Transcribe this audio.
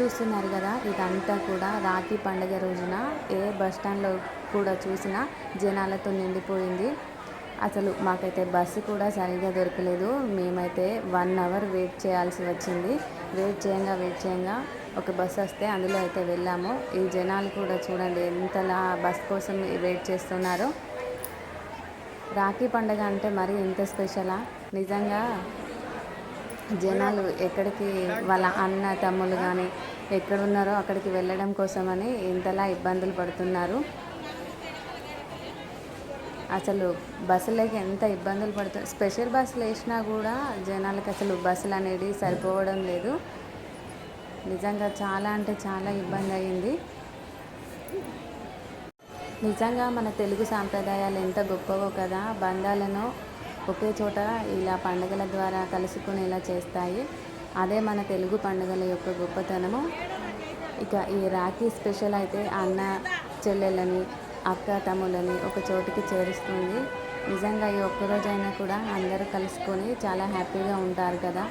చూస్తున్నారు కదా ఇదంతా కూడా రాఖీ పండుగ రోజున ఏ బస్ స్టాండ్లో కూడా చూసినా జనాలతో నిండిపోయింది. అసలు మాకైతే బస్సు కూడా సరిగా దొరకలేదు. మేమైతే వన్ అవర్ వెయిట్ చేయాల్సి వచ్చింది. వెయిట్ చేయంగా వెయిట్ చేయంగా ఒక బస్ వస్తే అందులో అయితే వెళ్ళాము. ఈ జనాలు కూడా చూడండి ఎంతలా బస్ కోసం వెయిట్ చేస్తున్నారో. రాఖీ పండుగ అంటే మరి ఇంత స్పెషలా? నిజంగా జనాలు ఎక్కడికి వాళ్ళ అన్న తమ్ముళ్ళు కానీ ఎక్కడున్నారో అక్కడికి వెళ్ళడం కోసమని ఇంతలా ఇబ్బందులు పడుతున్నారు. అసలు బస్సులకి ఎంత ఇబ్బందులు పడుతు స్పెషల్ బస్సులు వేసినా కూడా జనాలకి అసలు బస్సులు అనేది సరిపోవడం లేదు. నిజంగా చాలా అంటే చాలా ఇబ్బంది అయింది. నిజంగా మన తెలుగు సాంప్రదాయాలు ఎంత గొప్పవో కదా బంధాలను ఒకే చోట ఇలా పండుగల ద్వారా కలుసుకునేలా చేస్తాయి. అదే మన తెలుగు పండుగల యొక్క గొప్పతనము. ఇక ఈ రాఖీ స్పెషల్ అయితే అన్న చెల్లెళ్ళని అక్క తమ్ములని ఒక చోటికి చేరుస్తుంది. నిజంగా ఈ ఒక్కరోజైనా కూడా అందరూ కలుసుకొని చాలా హ్యాపీగా ఉంటారు కదా.